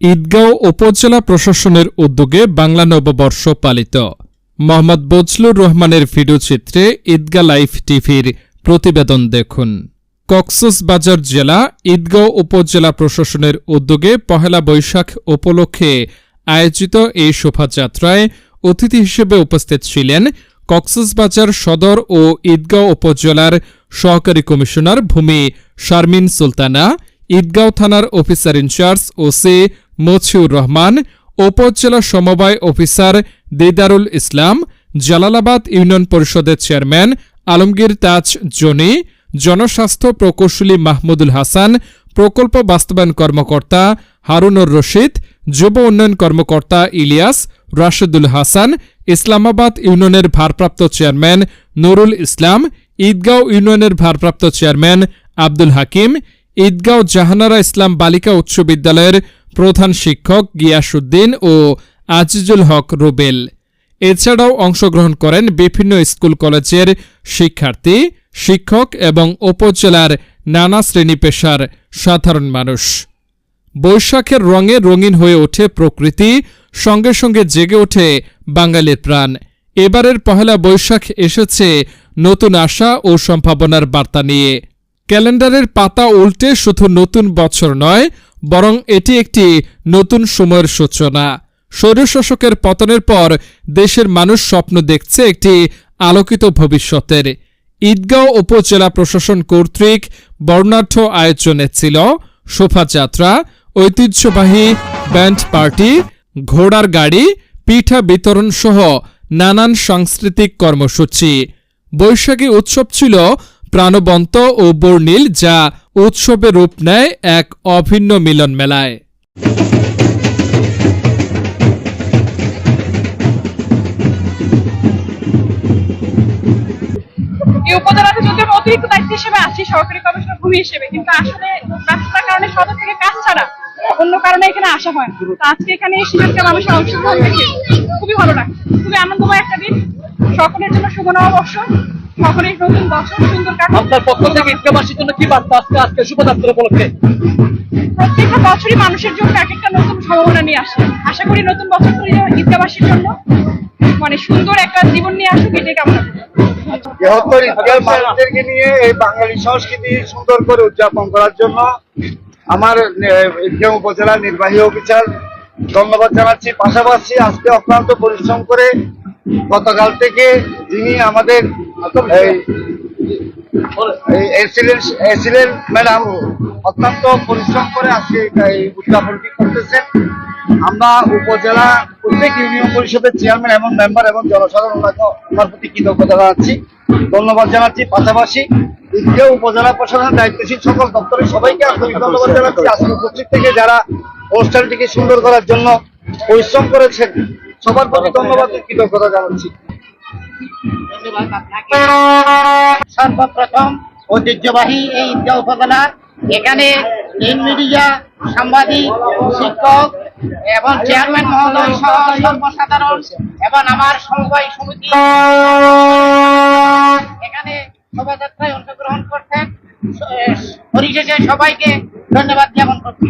ঈদগাঁও উপজেলা প্রশাসনের উদ্যোগে বাংলা নববর্ষ পালিত। মোহাম্মদ বজলুর রহমানের ভিডিওচিত্রে ঈদগাঁ লাইভ টিভির প্রতিবেদন দেখুন। কক্সবাজার জেলা ঈদগাঁও উপজেলা প্রশাসনের উদ্যোগে পহেলা বৈশাখ উপলক্ষে আয়োজিত এই শোভাযাত্রায় অতিথি হিসেবে উপস্থিত ছিলেন কক্সবাজার সদর ও ঈদগাঁও উপজেলার সহকারী কমিশনার ভূমি শারমিন সুলতানা, ঈদগাঁও থানার officer in charge OC Mosiur Rahman, উপজেলা সমবায় অফিসার দিদারুল ইসলাম, জালালাবাদ ইউনিয়ন পরিষদের চেয়ারম্যান আলমগীর তাজ জনি, জনস্বাস্থ্য প্রকৌশলী মাহমুদুল হাসান, প্রকল্প বাস্তবায়ন কর্মকর্তা হারুনুর রশিদ, যুব উন্নয়ন কর্মকর্তা ইলিয়াস, রাশেদুল হাসান, ইসলামাবাদ ইউনিয়নের ভারপ্রাপ্ত চেয়ারম্যান নুরুল ইসলাম, ঈদগাঁও ইউনিয়নের ভারপ্রাপ্ত চেয়ারম্যান আব্দুল হাকিম, ঈদগাঁও জাহানারা ইসলাম বালিকা উচ্চ বিদ্যালয়ের প্রধান শিক্ষক গিয়াসুদ্দিন ও আজিজুল হক রুবেল। এছাড়াও অংশগ্রহণ করেন বিভিন্ন স্কুল কলেজের শিক্ষার্থী, শিক্ষক এবং উপজেলার নানা শ্রেণি পেশার সাধারণ মানুষ। বৈশাখের রঙে রঙিন হয়ে ওঠে প্রকৃতি, সঙ্গে সঙ্গে জেগে ওঠে বাঙালির প্রাণ। এবারের পহেলা বৈশাখ এসেছে নতুন আশা ও সম্ভাবনার বার্তা নিয়ে। ক্যালেন্ডারের পাতা উল্টে শুধু নতুন বছর নয় বরং এটি একটি নতুন সময়ের সূচনা। স্বৈরশাসকের পতনের পর দেশের মানুষ স্বপ্ন দেখছে একটি আলোকিত ভবিষ্যতের। ঈদগাঁও উপজেলা প্রশাসন কর্তৃক বর্ণাঢ্য আয়োজনে ছিল শোভাযাত্রা, ঐতিহ্যবাহী ব্যান্ড পার্টি, ঘোড়ার গাড়ি, পিঠা বিতরণ সহ নানান সাংস্কৃতিক কর্মসূচি। বৈশাখী উৎসব ছিল প্রাণবন্ত ও বর্ণিল যা উৎসবে রূপ নেয় এক অভিন্ন মিলন মেলায়। এই হিসেবে ভূমি হিসেবে, কিন্তু আসলে কারণে থেকে কাজ ছাড়া অন্য কারণে এখানে আসা হয় আজকে এখানে মানুষের অংশগ্রহণ খুবই ভালো একটা দিন। সকলের জন্য সকলের নতুন বছর সুন্দর কাটুক আপনার পক্ষ থেকে ঈদগাবাসীর জন্য কি বার্তা? আজকে আজকে শুভযাত্রা উপলক্ষে। প্রত্যেকটা বছরই মানুষের জন্য এক একটা নতুন সম্ভাবনা নিয়ে আসে। আশা করি নতুন বছর ঈদগাবাসীর জন্য। মানে সুন্দর একটা জীবন নিয়ে আসুক এটাই কামনা বৃহত্তর ইতিহাস মানুষদেরকে নিয়ে এই বাঙালি সংস্কৃতি সুন্দর করে উদযাপন করার জন্য আমার ইতিহাস উপজেলা নির্বাহী অফিসার ধন্যবাদ জানাচ্ছি। পাশাপাশি আজকে অক্লান্ত পরিশ্রম করে গতকাল থেকে যিনি আমাদের ম্যাডাম অত্যন্ত পরিশ্রম করে আজকে করতেছেন। আমরা উপজেলা প্রত্যেক ইউনিয়ন পরিষদের চেয়ারম্যান এবং মেম্বার এবং জনসাধারণ প্রতি কৃতজ্ঞতা জানাচ্ছি। ধন্যবাদ জানাচ্ছি। পাশাপাশি উপজেলা প্রশাসনের দায়িত্বশীল সকল দপ্তরের সবাইকে আন্তরিক ধন্যবাদ জানাচ্ছি। আজকে উপস্থিত থেকে যারা অনুষ্ঠানটিকে সুন্দর করার জন্য পরিশ্রম করেছেন, সবার প্রতি ধন্যবাদ কৃতজ্ঞতা জানাচ্ছি। সর্বপ্রথম ঐতিহ্যবাহী এই ঈদগাহ উপজেলার এখানে প্রিন্ট মিডিয়া সাংবাদিক, শিক্ষক এবং চেয়ারম্যান মহোদয় সহ সর্বসাধারণ এবং আমার সমবায় সমিতি এখানে শোভাযাত্রায় অংশগ্রহণ করছেন। পরিশেষে সবাইকে ধন্যবাদ জ্ঞাপন করছি।